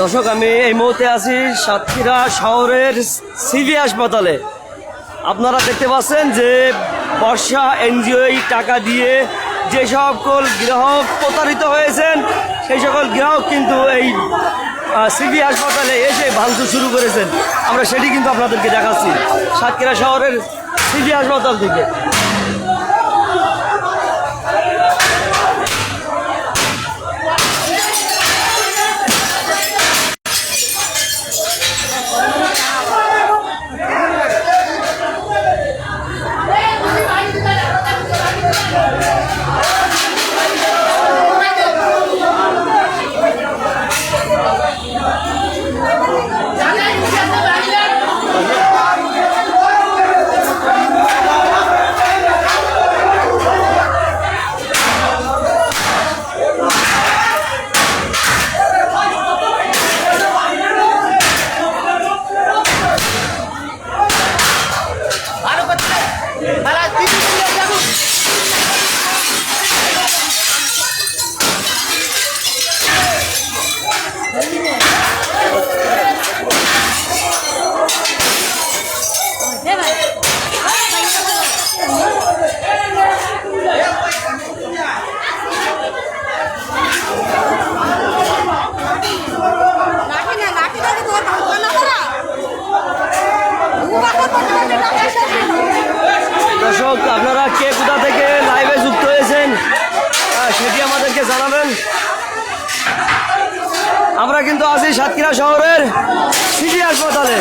দর্শক, আমি এই মুহূর্তে আছি সাতক্ষীরা শহরের সিভি হাসপাতালে। আপনারা দেখতে পাচ্ছেন যে বর্ষা এনজিও টাকা দিয়ে যে সকল গ্রাহক প্রতারিত হয়েছেন, সেই সকল গ্রাহক কিন্তু এই সিভি হাসপাতালে এসে ভাঙচুর শুরু করেছেন। আমরা সেটি কিন্তু আপনাদেরকে দেখাচ্ছি সাতক্ষীরা শহরের সিভি হাসপাতাল থেকে। আমরা কিন্তু আছি সাতক্ষীরা শহরের সিটি হাসপাতালে।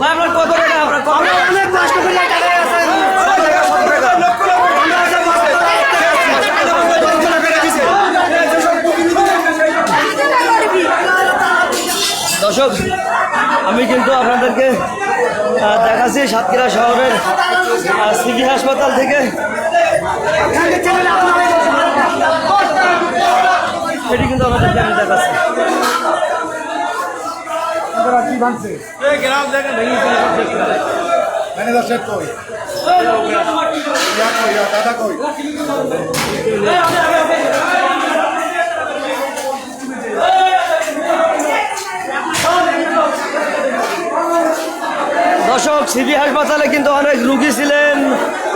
ভাই, আপনার কত টাকা আপনার কত টাকা? দর্শক আমি কিন্তু আপনাদেরকে আহ, দেখাচ্ছি সাতক্ষীরা শহরের সিভি হাসপাতাল থেকে সেটি কিন্তু আপনাদেরকে আমি দেখাচ্ছি ম্যানেজার সাহেব কই? কই দাদা কই? দর্শক সিভি হাসপাতালে কিন্তু অনেক রুগী ছিলেন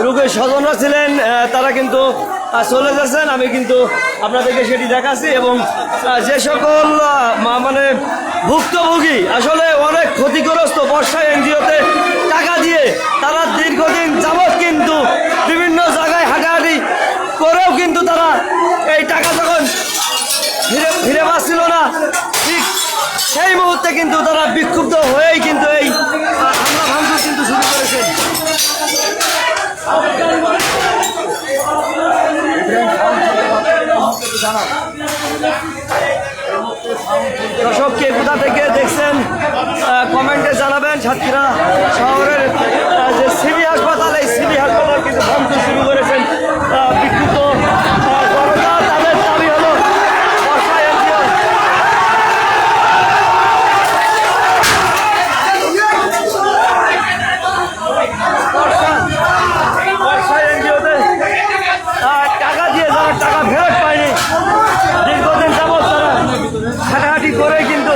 রুগীর স্বজনরা ছিলেন তারা কিন্তু চলে যাচ্ছেন। আমি কিন্তু আপনাদেরকে সেটি দেখাচ্ছি এবং যে সকল মানে ভুক্তভোগী আসলে অনেক ক্ষতিগ্রস্ত বর্ষা এনজিওতে টাকা দিয়ে তারা দীর্ঘদিন যাবৎ কিন্তু বিভিন্ন জায়গায় হাঁটাহাঁটি করেও কিন্তু তারা এই টাকা যখন ফিরে ফিরে পাচ্ছিল না। ঠিক সেই মুহূর্তে কিন্তু তারা বিক্ষুব্ধ হয়েই কিন্তু এই হামলা ভাঙচুর কিন্তু শুরু করেছেন দর্শক কে কোথা থেকে দেখছেন কমেন্টে জানাবেন সাতক্ষীরা শহরের আহ, যে সিবি হাসপাতাল এই সিবি হাসপাতাল কিন্তু ভাঙচুর শুরু করেছেন আহ, বিক্ষুব্ধ আহ, জনতা তাদের দাবি হলো বর্ষা এনজিও বর্ষা এনজিওতে আহ, টাকা দিয়ে যারা টাকা ফেরত পায়নি দীর্ঘদিন যাবৎ তারা হাঁটাহাঁটি করে কিন্তু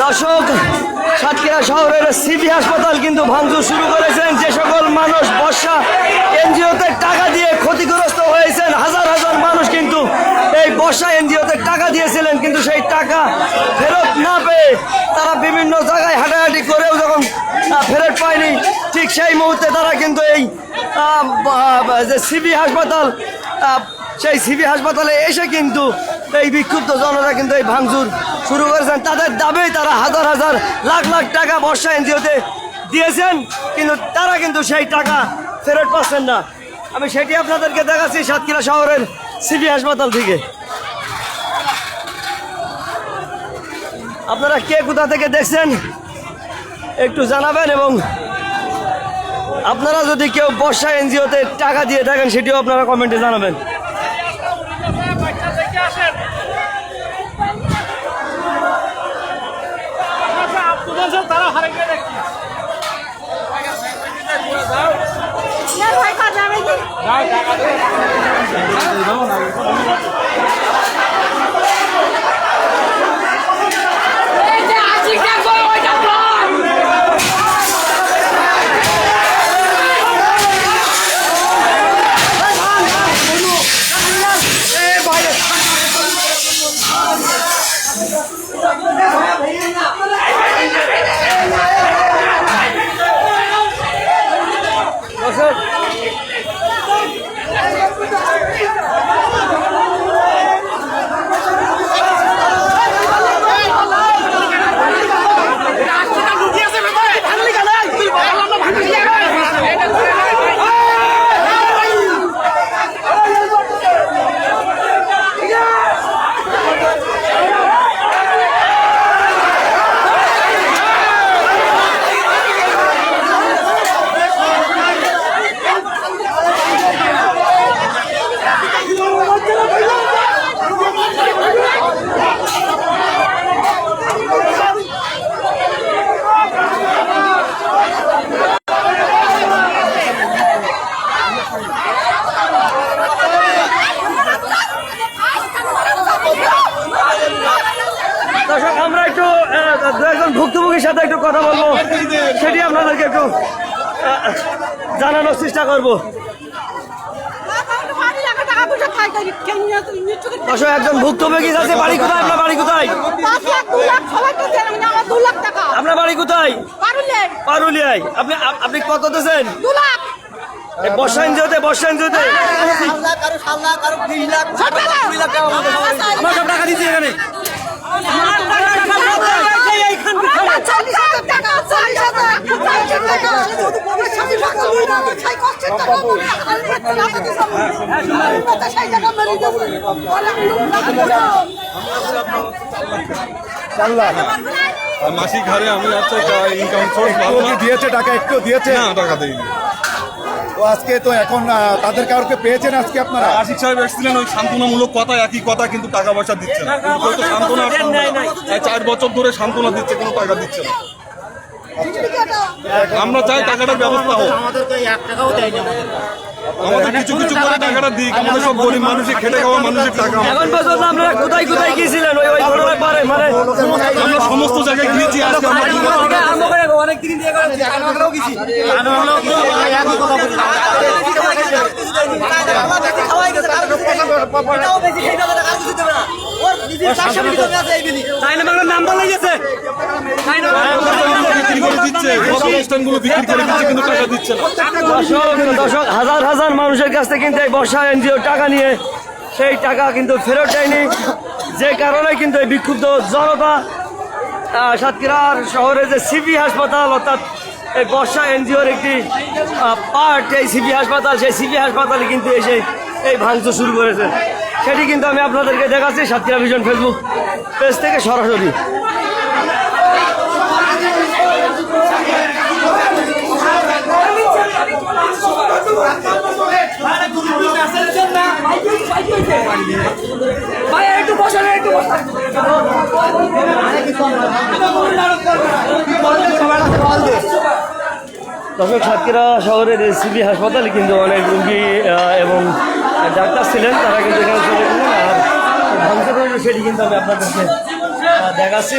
দর্শক সাতক্ষীরা শহরের সিভি হাসপাতাল কিন্তু ভাঙচুর শুরু করেছেন যে সকল মানুষ বর্ষা তারা বিভিন্ন জায়গায় হাঁটাহাঁটি করেও যখন ফেরত পায়নি, ঠিক সেই মুহূর্তে তারা কিন্তু এই যে সিবি হাসপাতাল সেই সিবি হাসপাতালে এসে কিন্তু এই বিক্ষুব্ধ জনতা কিন্তু এই ভাঙচুর শুরু করেছেন। তাদের দাবি, তারা হাজার হাজার লাখ লাখ টাকা বর্ষা এনজিওতে দিয়েছেন, কিন্তু তারা কিন্তু সেই টাকা ফেরত পাচ্ছেন না। আমি সেটি আপনাদেরকে দেখাচ্ছি সাতক্ষীরা শহরের সিবি হাসপাতাল থেকে। আপনারা কে কোথা থেকে দেখছেন একটু জানাবেন এবং আপনারা যদি কেউ বর্ষা এনজিওতে টাকা দিয়ে থাকেন সেটিও আপনারা কমেন্টে জানাবেন। না ভাই খা যাবে কি এই যে আশিকটা কই ওইটা কই দর্শক দর্শক আমরা একটু আহ, দু ভুক্তভোগীর সাথে একটু কথা বলব। সেটি আপনাদেরকে একটু জানানোর চেষ্টা করব। একজন ভুক্তভোগী আছে বাড়ি কোথায়? আপনার বাড়ি কোথায়? আমি আপনার বাড়ি পারুলিয়ায়। আপনি আপনি কত দিয়েছেন? আমার সব টাকা দিচ্ছি এখানে আমার চল্লিশ হাজার টাকা চল্লিশ হাজার চল্লিশ হাজার টাকা আমার স্বামী টাকা লই না আমার ছাই কষ্টের টাকা বলে আমি একটা টাকা দিছি আমি মতো সেই টাকা মেরে দেবো বলে আমি লোক টাকা মাসিক হারে আমি হচ্ছে ইনকাম সোর্স ভালো দিয়েছে টাকা একটু দিয়েছে? না টাকা দেয়নি তো আজকে তো এখন তাদের কাউকে পেয়েছেন আজকে আপনারা? আশিক সাহেব এসেছিলেন ওই সান্ত্বনামূলক কথা একই কথা কিন্তু টাকা পয়সা দিচ্ছে না। কেউ তো সান্ত্বনা চার বছর ধরে সান্ত্বনা দিচ্ছে কোনো টাকা দিচ্ছে না। আমরা চাই টাকাটার ব্যবস্থা হোক। আমাদের। কিছু কিছু করে টাকাটা দিক আমাদের সব গরিব মানুষের খেটে খাওয়া মানুষের টাকা। এখন পর্যন্ত আপনারা কোথায় কোথায় গিয়েছিলেন? ওই ওই ঘটনার পরে মানে আমরা সমস্ত জায়গায় গিয়েছি আজকে আমরা কি করব? বিক্রি করে দিচ্ছে সব অনুষ্ঠানগুলো বিক্রি করে দিচ্ছে কিন্তু টাকা দিচ্ছে না। দর্শক দর্শক হাজার হাজার মানুষের কাছ থেকে কিন্তু এই বর্ষা এনজিও টাকা নিয়ে সেই টাকা কিন্তু ফেরত দেয়নি। যে কারণে কিন্তু এই বিক্ষুব্ধ জনতা সাতক্ষীরার শহরে যে সিবি হাসপাতাল, অর্থাৎ এই বর্ষা এনজিওর একটি পার্ট এই সিবি হাসপাতাল, সেই সিবি হাসপাতালে কিন্তু এসে এই ভাঙচুর শুরু করেছে। সেটি কিন্তু আমি আপনাদেরকে দেখাচ্ছি সাতক্ষীরা ভিশন ফেসবুক পেজ থেকে সরাসরি। দর্শক, সাতক্ষীরা শহরের সিবি হাসপাতালে কিন্তু অনেক রুগী এবং ডাক্তার ছিলেন, তারা কিন্তু এখানে চলে গেলেন। আর ভাঙতে পারলে সেটি কিন্তু আমি আপনার কাছে দেখাচ্ছি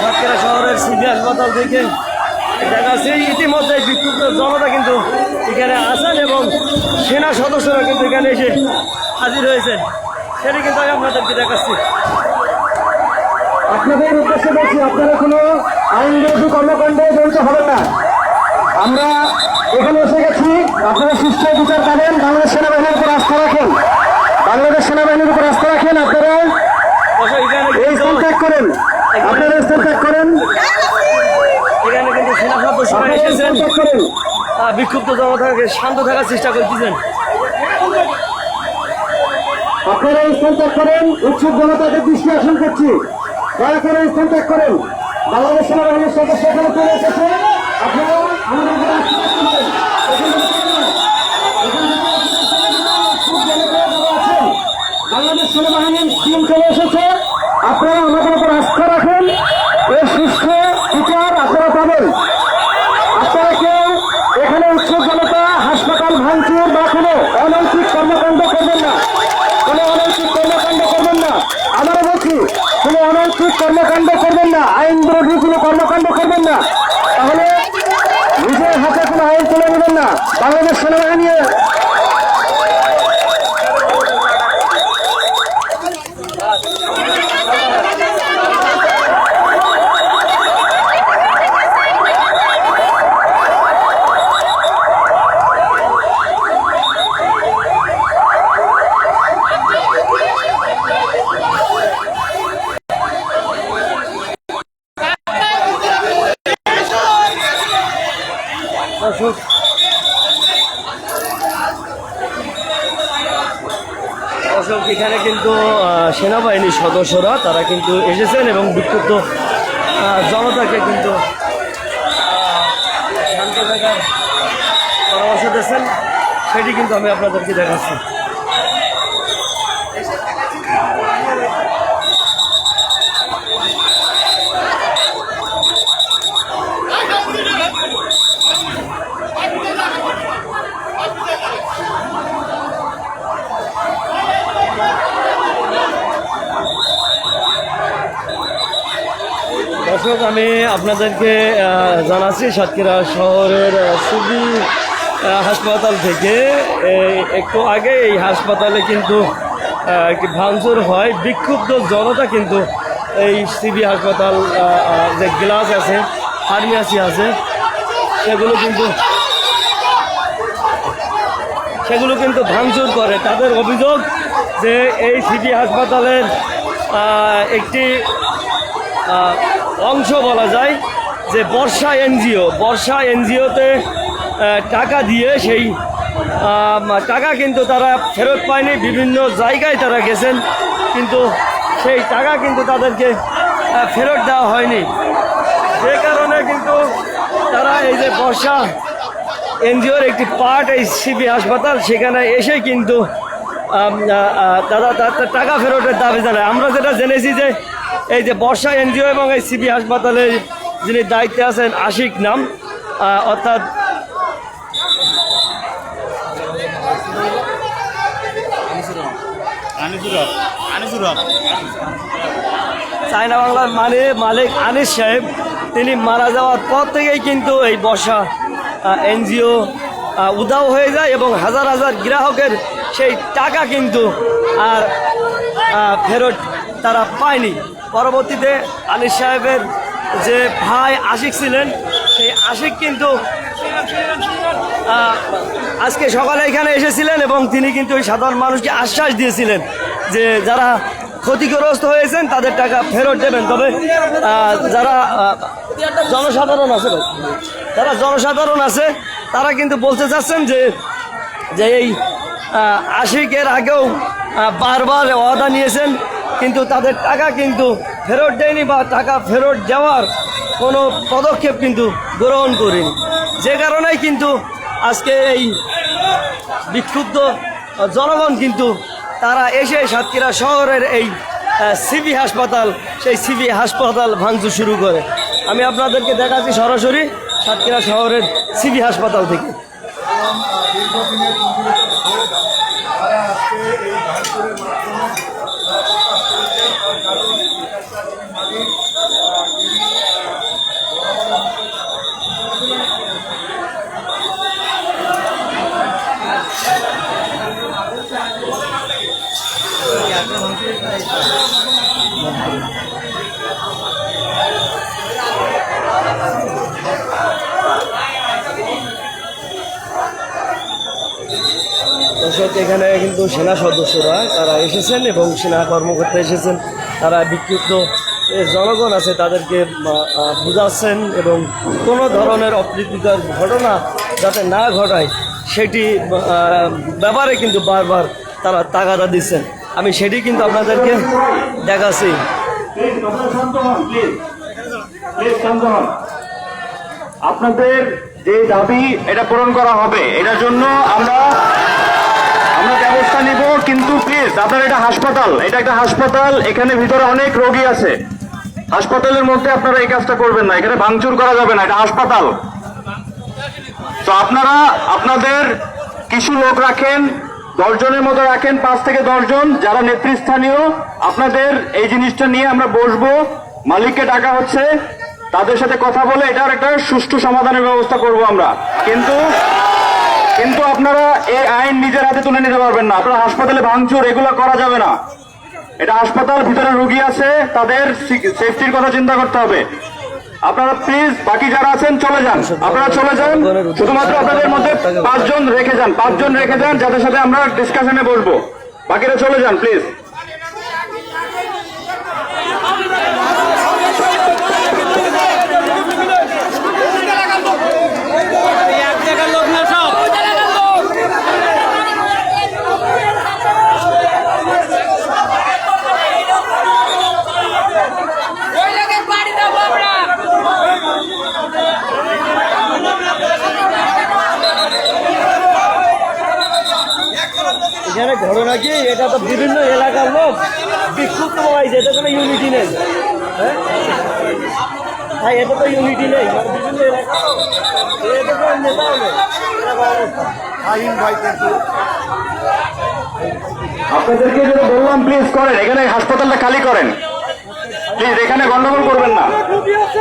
সাতক্ষীরা শহরের সিবি হাসপাতাল থেকে দেখাচ্ছি ইতিমধ্যে বিক্ষুব্ধ জনতা কিন্তু এখানে আসেন এবং সেনা সদস্যরা কিন্তু এখানে এসে হাজির হয়েছেন। সেটি কিন্তু আমি আপনাদেরকে দেখাচ্ছি। আপনাদের উদ্দেশ্যে বলছি আপনারা কোনো আইন বিরোধী কর্মকাণ্ডে জড়িত হবেন না। আমরা এখানে এসে গেছি আপনারা সুস্থ বিচার পাবেন বাংলাদেশ সেনাবাহিনীর উপর আস্থা রাখেন। বাংলাদেশ সেনাবাহিনীর উপর আস্থা রাখেন আপনারা এই ত্যাগ করেন। আপনারা ত্যাগ করেন। এখানে কিন্তু এসেছেন। বিক্ষুব্ধ জনতাকে শান্ত থাকার চেষ্টা করতেছেন। আপনারা স্থান ত্যাগ করেন উৎসুক জনতাকে দৃষ্টি আসন করছি। দয়া করে স্থান ত্যাগ করেন। বাংলাদেশ সেনাবাহিনীর সদস্য এখানে চলে এসেছে আপনারা আমাদের উপর আস্থা রাখতে পারেন। বাংলাদেশ সেনাবাহিনীর টিম চলে এসেছে আপনারা আমাদের উপর আস্থা রাখেন এই সুস্থ বিচার আপনারা পাবেন আপনারা কেউ এখানে উৎসব জনতা হাসপাতাল ভাঙচুর বা কোনো অনৈতিক কর্মকাণ্ড করবেন না কোনো অনৈতিক কর্মকাণ্ড করবেন না আবারও বলছি কোনো অনৈতিক কর্মকাণ্ড করবেন না, আইন বিরোধী কোনো কর্মকাণ্ড করবেন না। তাহলে নিজের হাতে কোনো আইন তুলে নেবেন না। বাংলাদেশ সেনাবাহিনী দর্শক দর্শক, এখানে কিন্তু সেনাবাহিনীর সদস্যরা, তারা কিন্তু এসেছেন এবং বিক্ষুব্ধ জনতাকে কিন্তু শান্ত থাকার পরামর্শ দিয়েছেন। সেটি কিন্তু আমি আপনাদেরকে দেখাচ্ছি। দর্শক, আমি আপনাদেরকে জানাচ্ছি সাতক্ষীরা শহরের সুবি হাসপাতাল থেকে। একটু আগে এই হাসপাতালে কিন্তু ভাঙচুর হয়। বিক্ষুব্ধ জনতা কিন্তু এই সিবি হাসপাতাল যে গ্লাস আছে, ফার্মেসি আছে, সেগুলো কিন্তু সেগুলো কিন্তু ভাঙচুর করে। তাদের অভিযোগ যে এই সিটি হাসপাতালের একটি অংশ বলা যায় যে বর্ষা এনজিও, বর্ষা এনজিওতে টাকা দিয়ে সেই টাকা কিন্তু তারা ফেরত পায়নি, বিভিন্ন জায়গায় তারা গেছেন, কিন্তু সেই টাকা কিন্তু তাদেরকে ফেরত দেওয়া হয়নি। যে কারণে কিন্তু তারা এই যে বর্ষা এনজিওর একটি পার্ট, এই সিবি হাসপাতাল, সেখানে এসে কিন্তু তার টাকা ফেরতের দাবি জানায়। আমরা যেটা জেনেছি যে এই যে বর্ষা এনজিও এবং এই সিবি হাসপাতালে যিনি দায়িত্বে আছেন আশিক নাম অর্থাৎ চায়না বাংলার মানে মালিক আনিস সাহেব, তিনি মারা যাওয়ার পর থেকেই কিন্তু এই বর্ষা এনজিও উদাও হয়ে যায় এবং হাজার হাজার গ্রাহকের সেই টাকা কিন্তু আর ফেরত তারা পায়নি। পরবর্তীতে আনিস সাহেবের যে ভাই আশিক ছিলেন, সেই আশিক কিন্তু আজকে সকালে এখানে এসেছিলেন এবং তিনি কিন্তু ওই সাধারণ মানুষকে আশ্বাস দিয়েছিলেন যে যারা ক্ষতিগ্রস্ত হয়েছেন, তাদের টাকা ফেরত দেবেন। তবে যারা জনসাধারণ আছে, যারা জনসাধারণ আছে, তারা কিন্তু বলতে চাচ্ছেন যে যে এই আশিকের আগেও বারবার ওয়াদা নিয়েছেন। কিন্তু তাদের টাকা কিন্তু ফেরত দেয়নি বা টাকা ফেরত দেওয়ার কোনো পদক্ষেপ কিন্তু গ্রহণ করেনি। যে কারণেই কিন্তু আজকে এই বিক্ষুব্ধ জনগণ কিন্তু তারা এসে সাতক্ষীরা শহরের এই সিবি হাসপাতাল, সেই সিবি হাসপাতাল ভাঙচুর শুরু করে। আমি আপনাদেরকে দেখাচ্ছি সরাসরি সাতক্ষীরা শহরের সিবি হাসপাতাল থেকে দীর্ঘদিনের ইঞ্জুরিতে ভোগ তারা আজকে এই ভাঙচুরের মাধ্যমে রাস্তা করেছেন তার কারণ চিকিৎসাধীন মালিক আহ, তিনি দর্শক এখানে কিন্তু সেনা সদস্যরা তারা এসেছেন এবং সেনা কর্মকর্তা এসেছেন। তারা বিক্ষুব্ধ জনগণ আছে, তাদেরকে বুঝাচ্ছেন এবং কোনো ধরনের অপ্রীতিকর ঘটনা যাতে না ঘটায়, সেটি ব্যাপারে কিন্তু বারবার তারা তাগাদা দিচ্ছেন। আমি সেটি কিন্তু আপনাদেরকে দেখাচ্ছি। আপনাদের যে দাবি, এটা পূরণ করা হবে। এটার জন্য আমরা আমরা ব্যবস্থা নিব, কিন্তু প্লিজ আপনার এটা হাসপাতাল, এটা একটা হাসপাতাল, এখানে ভিতরে অনেক রোগী আছে। হাসপাতালের মধ্যে আপনারা এই কাজটা করবেন না, এখানে ভাঙচুর করা যাবে না, এটা হাসপাতাল। তো আপনারা, আপনাদের কিছু লোক রাখেন, দশজনের মতো রাখেন, পাঁচ থেকে দশজন, যারা নেতৃস্থানীয়, আপনাদের এই জিনিসটা নিয়ে আমরা বসবো। মালিককে ডাকা হচ্ছে, তাদের সাথে কথা বলে এটার একটা সুষ্ঠু সমাধানের ব্যবস্থা করব আমরা। কিন্তু কিন্তু আপনারা এই আইন নিজের হাতে তুলে নিতে পারবেন না। আপনারা হাসপাতালে ভাঙচুর, এগুলো করা যাবে না। এটা হাসপাতাল, ভিতরে রুগী আছে, তাদের সেফটির কথা চিন্তা করতে হবে। আপনারা প্লিজ বাকি যারা আছেন, চলে যান। আপনারা চলে যান, শুধুমাত্র আপনাদের মধ্যে পাঁচজন রেখে যান, পাঁচজন রেখে যান, যাদের সাথে আমরা ডিসকাশনে বসবো। বাকিরা চলে যান প্লিজ এখানে ঘটনা কি এটা তো বিভিন্ন এলাকার লোক। বিক্ষুব্ধ হয়েছে এটা কোনো ইউনিটি নেই। হ্যাঁ? ভাই এটা তো ইউনিটি নেই। বিভিন্ন এলাকা এটা তো নেতা হবে আইন ভাই কিন্তু। আপনাদেরকে যেটা বললাম প্লিজ করেন। এখানে হাসপাতালটা খালি করেন। প্লিজ এখানে গন্ডগোল করবেন না।